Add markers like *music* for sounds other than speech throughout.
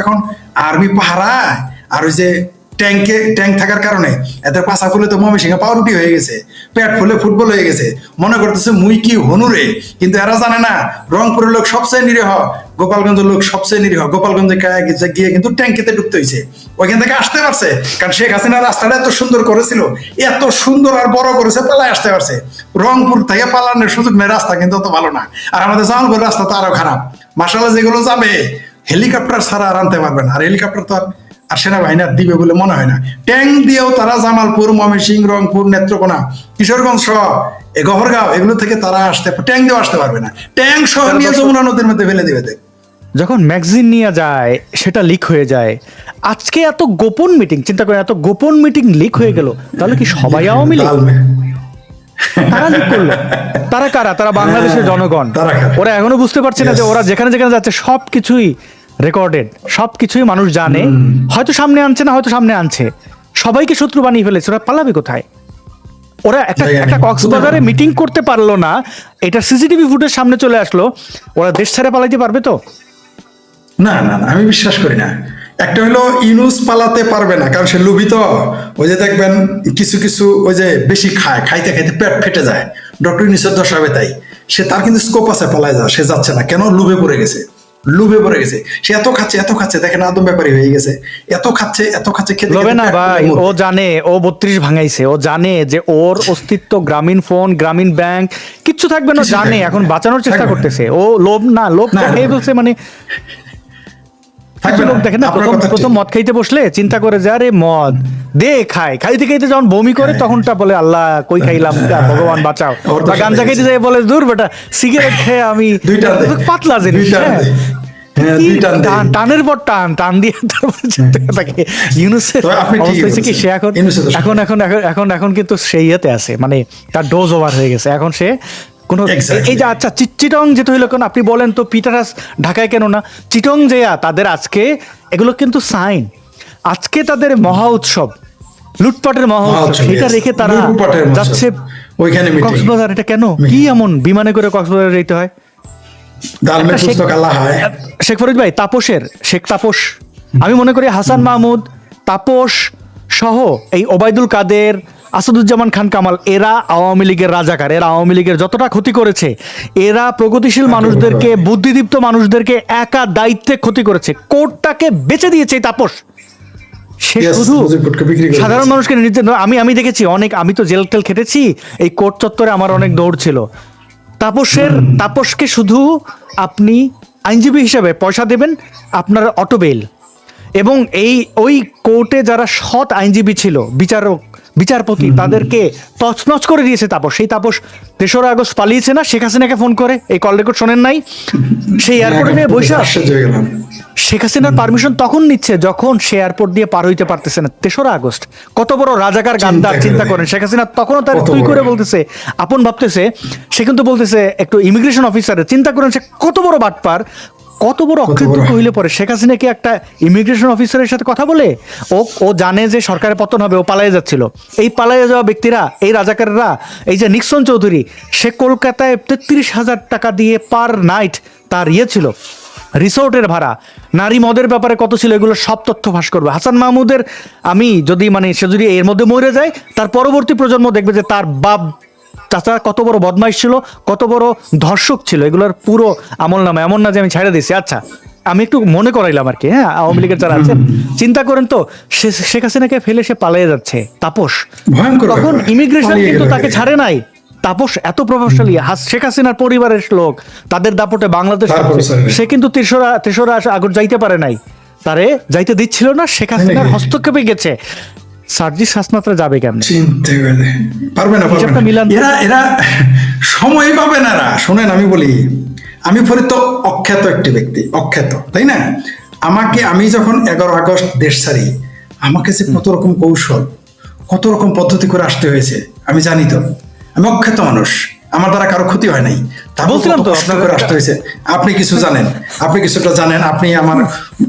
এখন আর্মি পাহারা আর ওই যে ট্যাঙ্কে ট্যাঙ্ক থাকার কারণে এদের পাশা ফুলে তো ময়মনসিংহে পাউরুটি হয়ে গেছে, পেট ফুলে ফুটবল হয়ে গেছে। মনে করতেছে মুই কি হনুরে কিন্তু এরা জানে না, রংপুরের লোক সবচেয়ে নিরীহ, গোপালগঞ্জের লোক সবচেয়ে নিরীহ। গোপালগঞ্জে গিয়ে কিন্তু ট্যাঙ্কিতে ঢুকতে হয়েছে ওইখান থেকে আসতে পারছে, কারণ শেখ হাসিনা রাস্তাটা এত সুন্দর করেছিল, এত সুন্দর আর বড় করেছে, পালায় আসতে পারছে। রংপুর থেকে পালানোর সুযোগ নেই, রাস্তা কিন্তু অত ভালো না। আর আমাদের জামালপুর রাস্তা তো আরও খারাপ। মাসালা যেগুলো যাবে হেলিকপ্টার ছাড়া আর আনতে পারবে না। আর হেলিকপ্টার তো আর সেনাবাহিনী আর দিবে বলে মনে হয় না। ট্যাঙ্ক দিয়েও তারা জামালপুর ময়মনসিংহ রংপুর নেত্রকোনা কিশোরগঞ্জ সহ এ গহরগাঁও এগুলো থেকে তারা আসতে ট্যাঙ্ক দিয়েও আসতে পারবে না। ট্যাঙ্ক সহ নিয়ে যমুনা নদীর মধ্যে ফেলে দেবে দেখ। যখন ম্যাগাজিন নিয়ে যায় সেটা লিক হয়ে যায়। আজকে এত গোপন মিটিং চিন্তা করেন এত গোপন মিটিং লিক হয়ে গেল তাহলে কি সবাই আওয়ামী লীগ? তারা লিক করল। তারা কারা? তারা বাংলাদেশের জনগণ। ওরা এখনও বুঝতে পারছে না যে ওরা যেখানে যেখানে যাচ্ছে সব কিছুই রেকর্ডেড সব কিছুই মানুষ জানে। হয়তো সামনে আনছে না হয়তো সামনে আনছে। সবাইকে শত্রু বানিয়ে ফেলেছে ওরা পালাবে কোথায়? ওরা একটা একটা কক্সবাজারে মিটিং করতে পারল না এটা সিসিটিভি ফুটেজ সামনে চলে আসলো ওরা দেশ ছেড়ে পালাইতে পারবে তো? না না না আমি বিশ্বাস করি না। একটা হলো ইনুস পালাতে পারবে না কারণ সে লোভিত। ওই যে দেখবেন কিছু কিছু ওই যে বেশি খায় খাইতে খাইতে পেট ফেটে যায়। ডক্টর ইনুসের দশা হবে তাই। সে তার কিন্তু স্কোপ আছে পালায় যাওয়া সে যাচ্ছে না। কেন? লোভে পড়ে গেছে। লোভে পড়ে গেছে। সে এত খাচ্ছে এত খাচ্ছে দেখেন আদম ব্যাপারী হয়ে গেছে। এত খাচ্ছে এত খাচ্ছে খেতে খেতে না ভাই ও জানে ও বত্রিশ ভাঙাইছে ও জানে যে ওর অস্তিত্ব গ্রামীণ ফোন গ্রামীণ ব্যাংক কিচ্ছু থাকবে না জানে এখন বাঁচানোর চেষ্টা করতেছে। ও লোভ না লোভ না, না। বলছে মানে। দেখেন না প্রথম প্রথম মদ খাইতে বসলে চিন্তা করে যে আরে মদ দে খায় খাইতে খাইতে যখন বমি করে তখনটা বলে আল্লাহ কই খাইলাম? ভগবান বাঁচাও। হ্যাঁ। বা গাঞ্জা খাইতে যায় বলে দূর বেটা সিগারেট খেয়ে আমি পাতলা জিনিস দুইটা হ্যাঁ। হ্যাঁ, টানের পর টান টান দিয়ে তারপর ইউনুসের কি সে এখন এখন এখন এখন এখন কিন্তু সেই ইয়েতে আছে। মানে তার ডোজ ওভার হয়ে গেছে। এখন সে কোনো এই যে আচ্ছা চিটং যেটা হইল কেন? আপনি বলেন তো পিটারাস ঢাকায় কেন না? চিটং যে তাদের আজকে এগুলো কিন্তু সাইন আজকে তাদের মহা উৎসব। লুটপাটের মহা উৎসব। মহোৎসব, সেটা রেখে তারা যাচ্ছে ওইখানে কক্সবাজার এটা কেন? কি এমন বিমানে করে কক্সবাজার যেতে হয়? শেখ ফরিদ ভাই তাপসের শেখ তাপস। আমি মনে করি হাসান মাহমুদ তাপস সহ এই ওবায়দুল কাদের আসাদুজ্জামান খান কামাল এরা আওয়ামী লীগের রাজাকার এরা আওয়ামী লীগের যতটা ক্ষতি করেছে এরা প্রগতিশীল মানুষদেরকে বুদ্ধিদীপ্ত মানুষদেরকে একা দায়িত্বে ক্ষতি করেছে। কোর্টটাকে বেঁচে দিয়েছে এই তাপস। সে শুধু সাধারণ। মানুষকে নিজের আমি আমি দেখেছি অনেক আমি তো জেল টেল খেটেছি এই কোর্ট চত্বরে আমার অনেক দৌড় ছিল। তাপসের তাপসকে শুধু আপনি আইনজীবী হিসাবে পয়সা দেবেন আপনার অটো বেল এবং এই ওই কোর্টে যারা সৎ আইনজীবী ছিল বিচারক বিচারপতি তাদেরকে তছনছ করে দিয়েছে তাপস। সেই তাপস তেসরা আগস্ট পালিয়েছে না? শেখ হাসিনাকে ফোন করে? এই কল রেকর্ড শোনেন নাই? সেই এয়ারপোর্টে নিয়ে বৈশাখ আশ্চর্য শেখ হাসিনার পারমিশন তখন নিচ্ছে যখন সে এয়ারপোর্ট দিয়ে পার হইতে পারতেছে না। তেসরা আগস্ট। কত বড় রাজাকার গাদ্দার চিন্তা করেন। শেখ হাসিনা তখনও তার তুই করে বলতেছে আপন ভাবতেছে সে কিন্তু বলতেছে একটু ইমিগ্রেশন অফিসারের চিন্তা করেন সে কত বড় বাটপার কত বড় অকৃতজ্ঞ বড়। হইলে পরে শেখ হাসিনা কি একটা ইমিগ্রেশন অফিসারের সাথে কথা বলে? ও ও জানে যে সরকারের পতন হবে ও পালায়ে যাচ্ছিল। এই পালায়ে যাওয়া ব্যক্তিরা এই রাজাকাররা এই যে নিক্সন চৌধুরী সে কলকাতায় তেত্রিশ হাজার টাকা দিয়ে পার নাইট তার ইয়ে ছিল রিসোর্টের ভাড়া। নারী মদের ব্যাপারে কত ছিল এগুলো সব তথ্য ফাঁস করবে। হাসান মাহমুদের আমি যদি মানে সে যদি এর মধ্যে মরে যায় তার পরবর্তী প্রজন্ম দেখবে যে তার বাপ চাচা কত বড় বদমাইশ ছিল কত বড় ধর্ষক ছিল এগুলোর পুরো আমল নামে এমন না যে আমি ছেড়ে দিছি আচ্ছা আমি একটু মনে করাইলাম আর কি হ্যাঁ? আওয়ামী লীগের যারা আছেন চিন্তা করেন তো শেখ হাসিনাকে ফেলে সে পালিয়ে যাচ্ছে তাপস। তখন ইমিগ্রেশন কিন্তু তাকে ছাড়ে নাই। তাপস এত প্রভাবশালী শেখ হাসিনার পরিবারের লোক তাদের দাপটে বাংলাদেশ। সে কিন্তু তেসরা তেসরা আগর যাইতে পারে নাই। তারে যাইতে দিচ্ছিল না শেখ হাসিনার হস্তক্ষেপে গেছে। সার্জিস হাসনাতরা যাবে কেমনে? চিনতে গেলে। পারবে না পারবে না। এরা এরা সময় পাবে না এরা। শোনেন আমি বলি আমি ফরিদ তো অখ্যাত একটি ব্যক্তি অখ্যাত তাই না? আমাকে আমি যখন এগারো আগস্ট দেশ ছাড়ি আমাকে যে কত রকম কৌশল কত রকম পদ্ধতি করে আসতে হয়েছে আমি জানি তো। আমি অখ্যাত মানুষ। আমার দ্বারা কারও ক্ষতি হয় নাই। তারপর বলছিলাম তো, আপনার- আসতে হয়েছে। আপনি কিছু জানেন আপনি কিছুটা জানেন আপনি আমার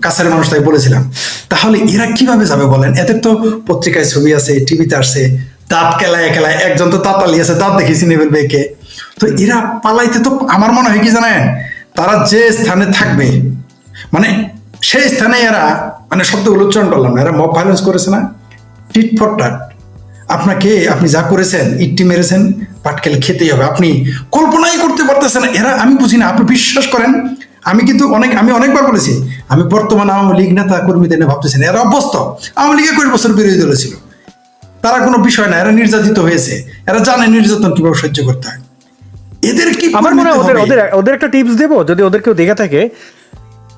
কাছের মানুষ তাই বলেছিলাম। তাহলে এরা কীভাবে যাবে বলেন? এদের তো পত্রিকায় ছবি আছে টিভিতে আসছে দাঁত কেলায় কেলায় একজন তো তাতালি আছে দাঁত দেখে চিনে ফেলবে কে তো এরা পালাইতে তো আমার মনে হয় কি জানেন? তারা যে স্থানে থাকবে মানে সেই স্থানে এরা মানে শব্দগুলো উচ্চারণ করলাম না এরা মব ভায়োলেন্স করেছে না? টিট ফর টাট আপনাকে আপনি যা করেছেন ইটটি মেরেছেন পাটকেল খেতেই হবে। আপনি কল্পনাই করতে পারতেছেন এরা আমি বুঝি না আপনি বিশ্বাস করেন? আমি কিন্তু অনেক আমি অনেকবার বলেছি আমি বর্তমান আওয়ামী লীগ নেতা কর্মীদের নিয়ে ভাবতেছি না। এরা অভ্যস্ত। আওয়ামী লীগে কুড়ি বছর বিরোধী দলে ছিল। তারা কোনো বিষয় না এরা নির্যাতিত হয়েছে। এরা জানে নির্যাতন কীভাবে সহ্য করতে হয়। এদের কি আমার মনে হয় ওদের? ওদের একটা টিপস দেবো যদি ওদের কেউ দেখে থাকে।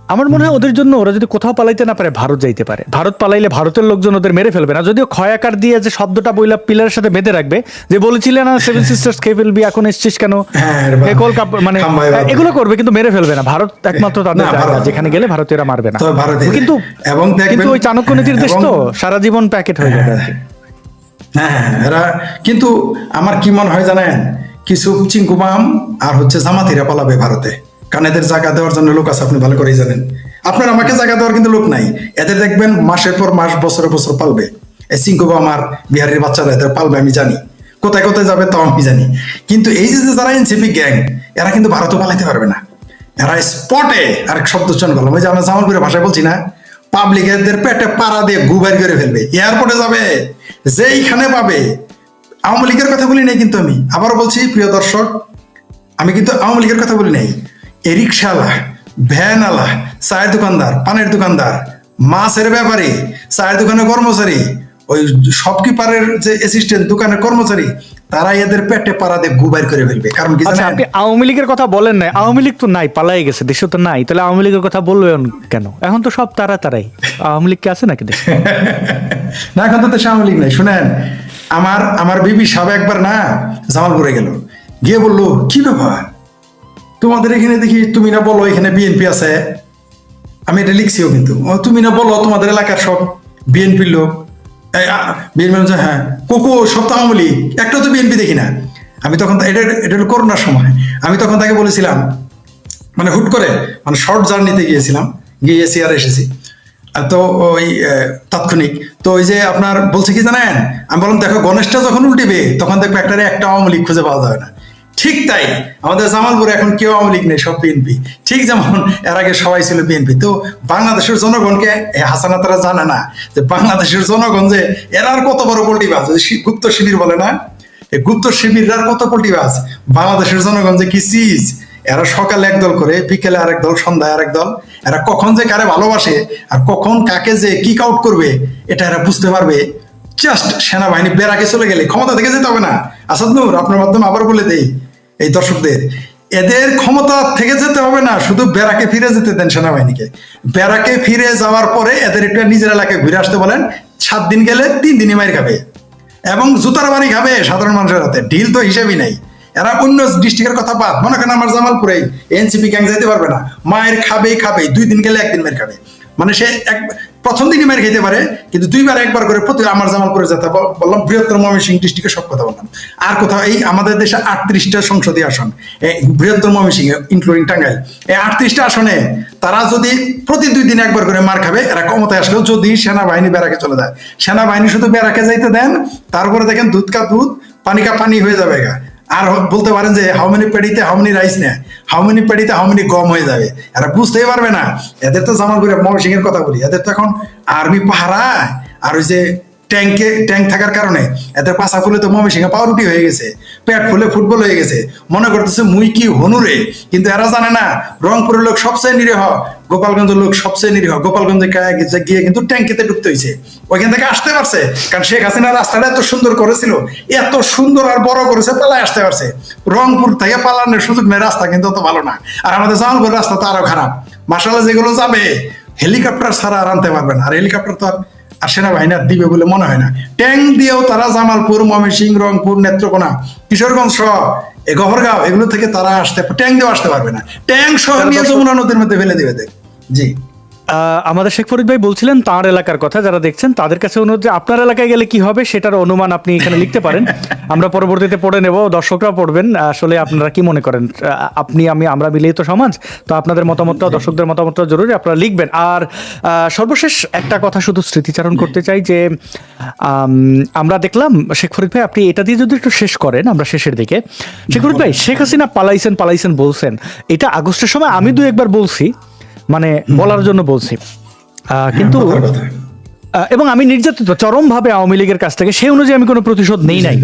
আমার মনে হয় ওদের জন্য ওরা যদি কোথাও পালাইতে না পারে ভারত যাইতে পারে। ভারত পালাইলে ভারতের লোকজন ওদের মেরে ফেলবে না। যদিও ক্ষয়াকার দিয়ে যে শব্দটা বইলা পিলারের সাথে বেঁধে রাখবে যে বলেছিলে না সেভেন সিস্টার্স খেয়ে ফেলবি এখন এসছিস কেন? হ্যাঁ, মানে এগুলো করবে কিন্তু মেরে ফেলবে না। ভারত একমাত্র তাদের জায়গা যেখানে গেলে ভারতীয়রা মারবে না। কিন্তু এবং কিন্তু ওই চাণক্য নীতির দেশ তো সারা জীবন প্যাকেট হয়ে যাবে হ্যাঁ হ্যাঁ, এরা কিন্তু আমার কি মনে হয় জানেন? কিছু চিঙ্কুমাম আর হচ্ছে জামাতিরা পালাবে ভারতে। কারণ এদের জায়গা দেওয়ার জন্য লোক আছে, আপনি ভালো করেই জানেন। আপনার আমাকে জায়গা দেওয়ার কিন্তু লোক নাই। এদের দেখবেন মাসের পর মাস, বছরের বছর পালবে। এই চিঙ্কুবা আমার বিহারের বাচ্চারা এদের পালবে, আমি জানি। কোথায় কোথায় যাবে তাও আমি জানি। কিন্তু এই যে যারা এনসিপি গ্যাং, এরা কিন্তু ভারতও পালাইতে পারবে না। এরা স্পটে আরেক শব্দ উচ্চারণ করলাম ওই যে আমরা জামালপুরের ভাষায় বলছি না পাবলিক এদের পেটে পাড়া দিয়ে গুবার করে ফেলবে। এয়ারপোর্টে যাবে, যেইখানে পাবে। আওয়ামী লীগের কথা বলি নাই কিন্তু আমি। আবারও বলছি, প্রিয় দর্শক, আমি কিন্তু আওয়ামী লীগের কথা বলি নাই। রিক্সাওয়ালা ভ্যানওয়ালা চায়ের দোকানদার পানের দোকানদার মাছের ব্যাপারী চায়ের দোকানের কর্মচারী ওই শপকিপারের যে অ্যাসিস্ট্যান্ট দোকানের কর্মচারী তারা এদের পেটে পাড়া দিয়ে গুবার করে ফেলবে। কারণ কি আচ্ছা আপনি আওয়ামী লীগের কথা বলেন না আওয়ামী লীগ তো নাই পালাই গেছে দেশে তো নাই। তাহলে আওয়ামী লীগের কথা বলবেন কেন? এখন তো সব তারা তারাই। আওয়ামী লীগ কি আছে নাকি দেশে? *laughs* না এখন তো দেশে আওয়ামী লীগ নাই। শুনেন আমার আমার বিবি সাহেব একবার না জামালপুরে গেল। গিয়ে বলল কি ব্যাপার? তোমাদের এখানে দেখি তুমি না বলো এখানে বিএনপি আছে। আমি এটা লিখছিও কিন্তু। তুমি না বলো তোমাদের এলাকার সব বিএনপির লোক। বিএনপি বলছে হ্যাঁ কোকো সব তো একটা তো বিএনপি দেখি না। আমি তখন এটা এটা হলো করোনার সময়। আমি তখন তাকে বলেছিলাম মানে হুট করে মানে শর্ট জার্নিতে গিয়েছিলাম, গিয়ে এসি আর এসেছি। আর তো ওই তাৎক্ষণিক। তো ওই যে আপনার বলছে কি জানেন? আমি বললাম, দেখো গণেশটা যখন উল্টিবে, তখন দেখবে একটা একটা আওয়ামী লীগ খুঁজে পাওয়া যাবে না। ঠিক তাই। আমাদের জামালপুরে এখন কেউ আওয়ামী লীগ নেই, সব বিএনপি। ঠিক যেমন এর আগে সবাই ছিল বিএনপি। তো বাংলাদেশের জনগণকে হাসানা তারা জানে না, যে বাংলাদেশের জনগণ যে এরা আর কত বড় পোল্টিবাজ? গুপ্ত শিবির বলে না? এই গুপ্ত শিবিররা কত পোল্টিবাজ? বাংলাদেশের জনগণ যে কি চিজ? এরা সকালে একদল করে, বিকেলে আরেক দল, সন্ধ্যায় আরেক দল। এরা কখন যে কারে ভালোবাসে আর কখন কাকে যে কিক আউট করবে, এটা এরা বুঝতে পারবে। জাস্ট সেনাবাহিনী বেড়াকে চলে গেলে ক্ষমতা থেকে যেতে হবে না। আসাদ নূর, আপনার মাধ্যমে আবার বলে দেই। এই দর্শকদের, এদের ক্ষমতা থেকে যেতে হবে না, শুধু বেড়াকে ফিরে যেতে দেন সেনাবাহিনীকে। বেড়াকে ফিরে যাওয়ার পরে এদের একটু নিজের এলাকায় ঘুরে আসতে বলেন, সাত দিন গেলে তিন দিনই মাইর খাবে। এবং জুতার বাড়ি খাবে সাধারণ মানুষের হাতে, ঢিল তো হিসেবেই নাই। এরা অন্য ডিস্ট্রিক্টের কথা বাদ, মনে করেন আমার জামালপুরে এনসিপি গ্যাং যেতে পারবে না। মায়ের খাবেই খাবে দুই দিন গেলে একদিন মেয়ের খাবে। মানে সে এক প্রথম দিনই মেয়ের খেতে পারে, কিন্তু দুইবার একবার করে প্রতি আমার জামালপুরে যেতে বললাম, বৃহত্তর ময়মনসিংহ ডিস্ট্রিক্টের সব কথা বললাম। আর কোথাও এই আমাদের দেশে আটত্রিশটা সংসদীয় আসন বৃহত্তর ময়মনসিংহ ইনক্লুডিং টাঙ্গাইল। এই আটত্রিশটা আসনে তারা যদি প্রতি দুই দিন একবার করে মার খাবে, এরা ক্ষমতায় আসলেও যদি সেনাবাহিনী বেড়াকে চলে যায়। সেনাবাহিনী শুধু বেড়াকে যাইতে দেন, তারপরে দেখেন দুধ কা দুধ, পানি কা পানি হয়ে যাবে গা। আর বলতে পারেন যে হাউ মেনি পেডিতে হাউ মেনি রাইস নেয়? হাউ মেনি পেডিতে হাউ মেনি গম হয়ে যাবে? এরা বুঝতেই পারবে না। এদের তো জামালপুরে ময়মনসিং এর কথা বলি। এদের তো এখন আর্মি পাহারা। আর ওই যে ট্যাঙ্কে ট্যাঙ্ক থাকার কারণে এদের পাশা ফুলে তো ময়মনসিংহে পাউরুটি হয়ে গেছে, পেট ফুলে ফুটবল হয়ে গেছে। মনে করতেছে মুই কি হনুরে, কিন্তু এরা জানে না, রংপুরের লোক সবচেয়ে নিরীহ, গোপালগঞ্জের লোক সবচেয়ে নিরীহ। গোপালগঞ্জে গিয়ে কিন্তু ট্যাঙ্কিতে ঢুকতে হয়েছে ওইখান থেকে আসতে পারছে, কারণ শেখ হাসিনা রাস্তাটা এত সুন্দর করেছিল, এত সুন্দর আর বড় করেছে, পালায় আসতে পারছে। রংপুর থেকে পালানোর সুযোগ নেই, রাস্তা কিন্তু অত ভালো না। আর আমাদের জামালপুর রাস্তা তো আরও খারাপ। মাসালা যেগুলো যাবে, হেলিকপ্টার ছাড়া আর আনতে পারবে না। আর হেলিকপ্টার তো আর আর সেনাবাহিনী আর দিবে বলে মনে হয় না। ট্যাং দিয়েও তারা জামালপুর ময়মনসিং রংপুর নেত্রকোনা কিশোরগঞ্জ সহ এ গহরগাঁও এগুলো থেকে তারা আসতে ট্যাঙ্ক দিয়েও আসতে পারবে না। ট্যাং সহ নিয়ে যমুনা নদীর মধ্যে ফেলে দেবে দেখ। জি। আমাদের শেখ ফরিদ ভাই বলছিলেন তার এলাকার কথা যারা দেখছেন তাদের কাছে অনুরোধ যে আপনার এলাকায় গেলে কি হবে সেটার অনুমান আপনি এখানে লিখতে পারেন। *laughs* আমরা পরবর্তীতে পড়ে নেব দর্শকরা পড়বেন। আসলে আপনারা কি মনে করেন? আপনি আমি আমরা মিলেই তো সমাজ তো আপনাদের মতামতটা দর্শকদের মতামতটা জরুরি আপনারা লিখবেন। আর সর্বশেষ একটা কথা শুধু স্মৃতিচারণ করতে চাই যে আমরা দেখলাম শেখ ফরিদ ভাই আপনি এটা দিয়ে যদি একটু শেষ করেন আমরা শেষের দিকে। শেখ ফরিদ ভাই শেখ হাসিনা পালাইছেন পালাইছেন বলছেন। এটা আগস্টের সময় আমি দু একবার বলছি। মানে বলার জন্য বলছি। কিন্তু এবং আমি নির্যাতিত চরমভাবে আওয়ামী লীগের কাছ থেকে সেই অনুযায়ী আমি কোনো প্রতিশোধ নেই নাই।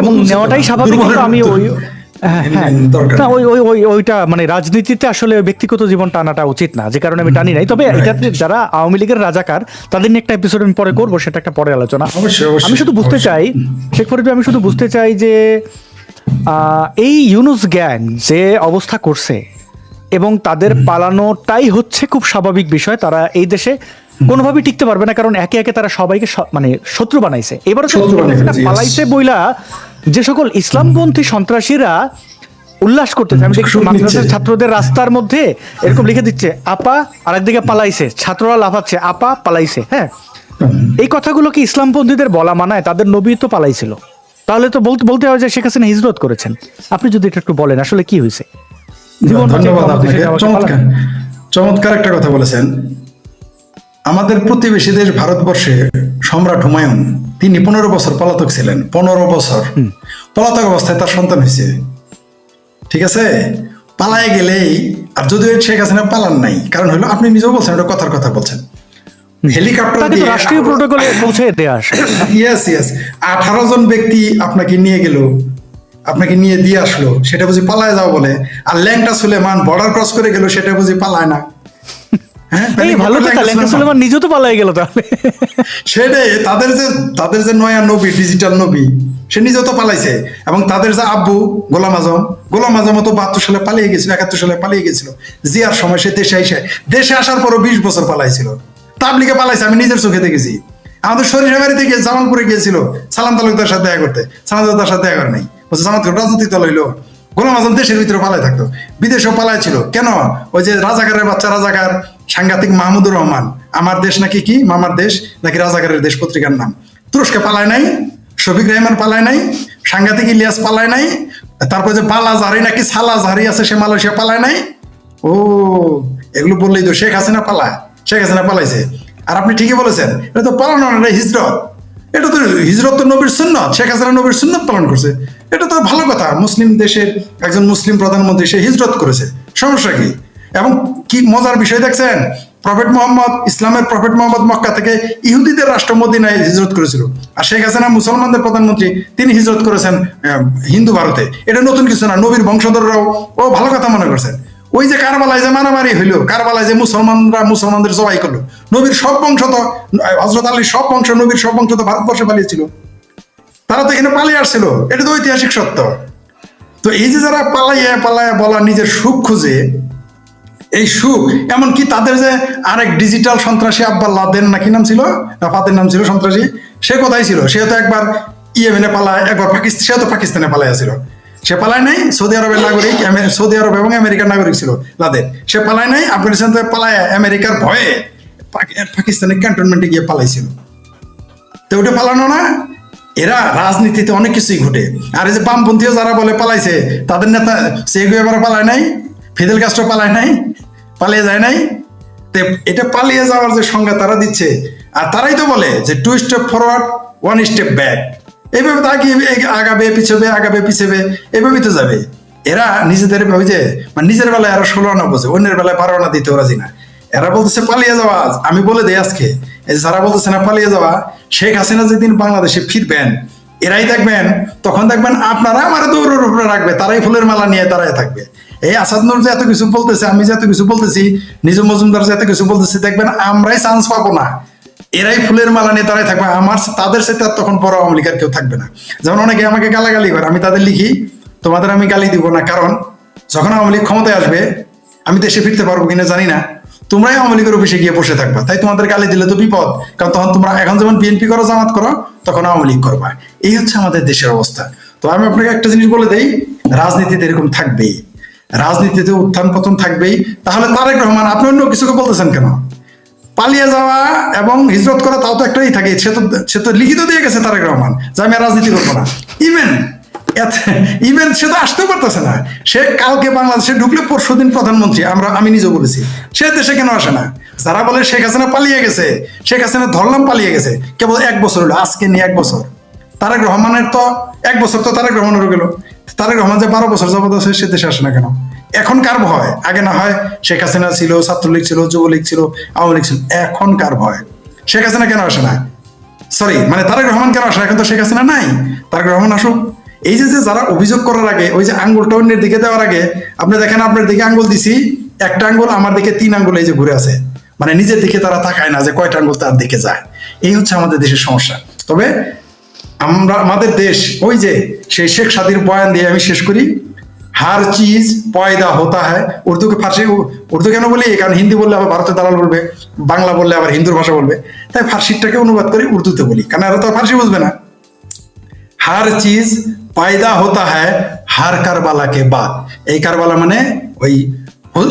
এবং নেওয়াটাই স্বাভাবিক কিন্তু আমি ওই হ্যাঁ, হ্যাঁ। না ওই ওই ওই ওইটা মানে রাজনীতিতে আসলে ব্যক্তিগত জীবন টানাটা উচিত না যে কারণে আমি টানি নাই। তবে. এটাতে যারা আওয়ামী লীগের রাজাকার তাদের নিয়ে একটা এপিসোড আমি পরে করব সেটা একটা পরে আলোচনা। আমি শুধু বুঝতে চাই শেখ ফরিদ আমি শুধু বুঝতে চাই যে এই ইউনুস গ্যাং যে অবস্থা করছে এবং তাদের পালানোটাই হচ্ছে খুব স্বাভাবিক বিষয়। তারা এই দেশে কোনোভাবেই টিকতে পারবে না কারণ একে একে তারা সবাইকে মানে শত্রু বানাইছে। এবারে. পালাইছে বইলা যে সকল ইসলামপন্থী সন্ত্রাসীরা উল্লাস করতেছে। আমি দেখছি মাদ্রাসার ছাত্রদের রাস্তার মধ্যে এরকম লিখে দিচ্ছে আপা আরেকদিকে পালাইছে ছাত্ররা লাফাচ্ছে আপা পালাইছে। হ্যাঁ? এই কথাগুলো কি ইসলামপন্থীদের বলা মানায় তাদের নবী তো পালাইছিল। তাহলে তো বলতে বলতে হয় যে শেখ হাসিনা হিজরত করেছেন। আপনি যদি এটা একটু বলেন আসলে কি হয়েছে? ধন্যবাদ আপনাকে। চমৎকার। চমৎকার একটা কথা বলেছেন। আমাদের প্রতিবেশী দেশ ভারতবর্ষে সম্রাট হুমায়ুন তিনি পনেরো বছর পলাতক ছিলেন পনেরো বছর। পলাতক অবস্থায় তার সন্তান হয়েছে। ঠিক আছে? পালায় গেলেই আর যদিও শেখ হাসিনা পালান নাই কারণ হলো আপনি নিজেও বলছেন এটা কথার কথা বলছেন। হেলিকপ্টার দিয়ে রাষ্ট্রীয় প্রোটোকলে পৌঁছে দেওয়া ইয়েস ইয়েস আঠারো জন ব্যক্তি আপনাকে নিয়ে গেল। আপনাকে নিয়ে দিয়ে আসলো সেটা বুঝি পালায় যাও বলে। আর ল্যাংটা সুলেমান বর্ডার ক্রস করে গেল সেটা বুঝি পালায় না। তো ল্যাংটা ল্যাংকা সুলেমান। সুলেমান নিজেও তো পালাই গেল তাহলে। সেটাই তাদের যে তাদের যে নয়া নবী ডিজিটাল নবী সে নিজেও তো পালাইছে। এবং তাদের যে আব্বু গোলাম আজম গোলাম আজম তো বাহাত্তর সালে পালিয়ে গেছিল একাত্তর সালে পালিয়ে গেছিল। জিয়ার সময় সে দেশে এসে দেশে আসার পরও বিশ বছর পালাইছিল। তাবলিকে পালাইছে আমি নিজের চোখে দেখেছি। আমাদের শরীর বাড়িতে গিয়ে জামালপুরে গিয়েছিল সালাম তালুকদার সাথে দেখা করতে। সালাম তালুকদার সাথে দেখা করে নাই। বলছে জামাত রাজনৈতিক দল হইল, গোলাম আজম দেশের ভিতরে পালাই থাকতো, বিদেশেও পালাই ছিল কেন? ওই যে রাজাকারের বাচ্চা রাজাকার, সাংঘাতিক মাহমুদুর রহমান, আমার দেশ নাকি কি? মামার দেশ, নাকি রাজাকারের দেশ পত্রিকার নাম? তুরস্কে পালায় নাই, শফিক রহমান পালায় নাই, সাংঘাতিক ইলিয়াস পালায় নাই, তারপর যে পালা জাহারি নাকি সালা জাহারি আছে সে মালয়েশিয়া পালায় নাই? ও, এগুলো বললেই তো শেখ হাসিনা পালায়, শেখ হাসিনা পালাইছে। আর আপনি ঠিকই বলেছেন, এটা তো পালানো হিজরত। এটা তো হিজরত নবীর সুন্নত, শেখ হাসিনা নবীর সুন্নত পালন করছে। এটা তো ভালো কথা, মুসলিম দেশের একজন মুসলিম প্রধানমন্ত্রী, সে হিজরত করেছে। সমস্যা কি? এবং কি মজার বিষয় দেখছেন? প্রফেট মোহাম্মদ, ইসলামের প্রফেট মোহাম্মদ মক্কা থেকে ইহুদিদের রাষ্ট্র মদিনায় হিজরত করেছিল। আর শেখ হাসিনা মুসলমানদের প্রধানমন্ত্রী, তিনি হিজরত করেছেন হিন্দু ভারতে। এটা নতুন কিছু না, নবীর বংশধররাও ও ভালো কথা মনে করছেন। ওই যে কারবালায় যে মারামারি হইল, কারবালায় যে মুসলমানরা মুসলমানদের জবাই করল, নবীর সব বংশ তো হজরত আলীর সব বংশ, নবীর সব বংশ তো ভারতবর্ষে পালিয়েছিল। তারা তো এখানে পালিয়ে আসছিল, এটা তো ঐতিহাসিক সত্য। তো এই যে যারা পালাইয়া পালাইয়া বলা নিজের সুখ খুঁজে, এই সুখ, এমনকি তাদের যে আরেক ডিজিটাল সন্ত্রাসী আব্বাল লাদেন নাকি নাম ছিল? না ফাদের নাম ছিল সন্ত্রাসী, সে কোথায় ছিল? সে তো একবার ইয়েমেনে পালায়, একবার পাকিস্তান সে তো পাকিস্তানে পালাই আছিল সে পালায় নাই, সৌদি আরবের নাগরিক সৌদি আরব এবং আমেরিকার নাগরিক ছিল। লাদেন, সে পালায় নাই, আফগানিস্তান থেকে পালায় আমেরিকার ভয়ে পাকিস্তানের ক্যান্টনমেন্টে গিয়ে পালাইছিল। তো ওটা পালানো না, এরা রাজনীতিতে অনেক কিছুই ঘটে। আর এই যে বামপন্থীও যারা বলে পালাইছে, তাদের নেতা সেগু এবার পালায় নাই, ফিদেল কাস্ট্রো পালায় নাই, পালিয়ে যায় নাই। তো এটা পালিয়ে যাওয়ার যে সংজ্ঞা তারা দিচ্ছে, আর তারাই তো বলে যে two step forward one step back এইভাবে তো আগে আগাবে, পিছবে আগাবে, পিছবে এইভাবেই তো যাবে। এরা নিজেদের ভাবে যে মানে নিজের বেলায় আরও ষোলো আনা বোঝে অন্যের বেলায় বারো আনা দিতে রাজি না। এরা বলতেছে, পালিয়ে যাওয়া আমি বলে দেই আজকে, এই যারা বলতেছে না, পালিয়ে যাওয়া শেখ হাসিনা যেদিন বাংলাদেশে ফিরবেন, এরাই দেখবেন, তখন দেখবেন আপনারা আমার দৌড়ের উপরে রাখবে, তারাই ফুলের মালা নিয়ে তারাই থাকবে। এই আসাদ নূর যে এত কিছু বলতেছে, আমি যে এত কিছু বলতেছি, নিজ মজুমদার যে এত কিছু বলতেছি, দেখবেন আমরাই চান্স পাবো না। এরাই ফুলের মালা নিয়ে তারাই থাকবে। আমার তাদের সাথে আর তখন বড় আওয়ামী লীগের কেউ থাকবে না। যেমন অনেকে আমাকে গালাগালি করে, আমি তাদের লিখি, তোমাদের আমি গালি দিব না। কারণ যখন আওয়ামী লীগ ক্ষমতায় আসবে, আমি দেশে ফিরতে পারব কিনা জানি না। তোমরাই আওয়ামী লীগের অফিসে গিয়ে বসে থাকবা। তাই তোমাদের গালি দিলে তো বিপদ। কারণ তখন তোমরা এখন যেমন বিএনপি করো, জামাত করো, তখন আওয়ামী লীগ করবা। এই হচ্ছে আমাদের দেশের অবস্থা। তো আমি আপনাকে একটা জিনিস বলে দেই, রাজনীতিতে এরকম থাকবেই। রাজনীতিতে উত্থান পতন থাকবেই। তাহলে তারেক রহমান, আপনি অন্য কিছুকে বলতেছেন কেন? পালিয়ে যাওয়া এবং হিজরত করা তাও তো একটাই থাকে। সে তো সে তো লিখিত দিয়ে গেছে তারেক রহমান, যে আমি রাজনীতি করব না। ইভেন ইভেন সে তো আসতেও পারতেছে না। সে কালকে বাংলাদেশে ঢুকলে পরশু দিন প্রধানমন্ত্রী, আমরা আমি নিজেও বলেছি। সে দেশে কেন আসে না? যারা বলে শেখ হাসিনা পালিয়ে গেছে, শেখ হাসিনা ধরলাম পালিয়ে গেছে, কেবল এক বছর হলো, আজকে নিয়ে এক বছর। তারেক রহমানের তো এক বছর তো তারেক রহমানেরও গেল। তারেক রহমান যে বারো বছর যাবত সে দেশে আসে না কেন? এখন কার ভয়? আগে না হয় শেখ হাসিনা ছিল, ছাত্রলীগ ছিল, যুবলীগ ছিল, আওয়ামী লীগ ছিল। এখন কার ভয়? শেখ হাসিনা কেন আসে না? সরি মানে তারেক রহমান কেন আসে? এখন তো শেখ হাসিনা নাই। তারেক রহমান আসুক। এই যে যারা অভিযোগ করার আগে, ওই যে আঙ্গুলটা অন্যের দিকে দেওয়ার আগে, আপনি দেখেন আপনার দিকে আঙ্গুল দিছি, একটা আঙ্গুল, আমার দিকে তিন আঙ্গুল এই যে ঘুরে আছে। মানে নিজের দিকে তারা তাকায় না যে কয়টা আঙ্গুল তার দিকে যায়। এই হচ্ছে আমাদের দেশের সমস্যা। তবে আমরা, আমাদের দেশ, ওই যে সেই শেখ সাদির বয়ান দিয়ে আমি শেষ করি। হার চিজ পয়দা হতা হয় উর্দুকে ফার্সি উর্দু কেন বলি? কারণ হিন্দি বললে আবার ভারতের দালাল বলবে, বাংলা বললে আবার হিন্দুর ভাষা বলবে। তাই ফার্সিটাকে অনুবাদ করি, উর্দুতে বলি। কারণ এরা তো ফার্সি বুঝবে না? হার চিজ পায়দা হতা হ্যায়, হার কারবালাকে বাদ। এই কারবালা মানে ওই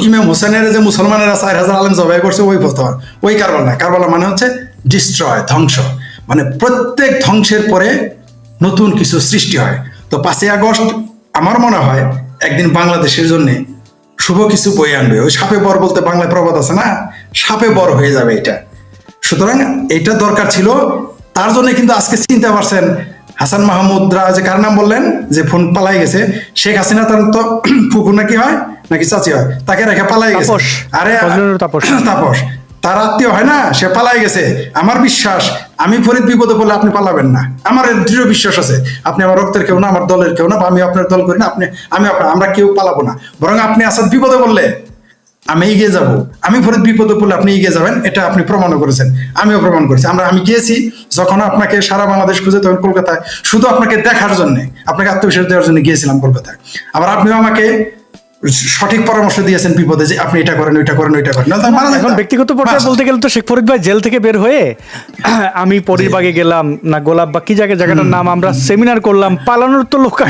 ইমাম হোসেনের যে মুসলমানেরা চার হাজার আলম জবাই করছে, ওই প্রস্তাব ওই কারবালা না। কারবালা মানে হচ্ছে ডিস্ট্রয় ধ্বংস। মানে প্রত্যেক ধ্বংসের পরে নতুন কিছু সৃষ্টি হয়। তো পাঁচই আগস্ট, আমার মনে হয় একদিন বাংলাদেশের জন্য শুভ কিছু বই আনবে। ওই সাপে বর বলতে বাংলায় প্রবাদ আছে না? সাপে বর হয়ে যাবে এটা। সুতরাং এটা দরকার ছিল। তার জন্য কিন্তু আজকে চিন্তা পারছেন হাসান মাহমুদরা যে কার নাম বললেন? যে ফোন পালাই গেছে। শেখ হাসিনা তার তো *clears throat* ফুকুর নাকি হয়? নাকি চাচি হয়? তাকে রেখে পালাই গেছে। আরে তাপস। *clears throat* তাপস। তার আত্মীয় হয় না, সে পালাই গেছে। আমার বিশ্বাস, আমি ফরিদ বিপদে পড়লে আপনি পালাবেন না। আমার দৃঢ় বিশ্বাস আছে, আপনি আমার রক্তের কেউ না, আমার দলের কেউ না, বা আমি আপনার দল করি না, আপনি, আমি আপনার, আমরা কেউ পালাবো না। বরং আপনি আসাদ বিপদে বললে আমি এগিয়ে যাব। আমি ফরিদ বিপদে পড়লে আপনি এগিয়ে যাবেন, এটা আপনি প্রমাণও করেছেন। আমিও প্রমাণ করেছি। আমরা, আমি গিয়েছি, যখন আপনাকে সারা বাংলাদেশ খুঁজে তখন কলকাতায়, শুধু আপনাকে দেখার জন্য, আপনাকে আত্মবিশ্বাস দেওয়ার জন্য গিয়েছিলাম কলকাতায়। আবার আপনিও আমাকে সঠিক পরামর্শ দিয়েছেন বিপদে যে আপনি এটা করেন ওইটা করেন ওইটা করেন। এখন ব্যক্তিগত পর্যায়ে। বলতে গেলে তো শেখ ফরিদ ভাই জেল থেকে বের হয়ে *clears throat* আমি পরের বাগে গেলাম না গোলাপ বা কি জায়গায় জায়গাটার নাম আমরা সেমিনার করলাম পালানোর তো লোক। *laughs*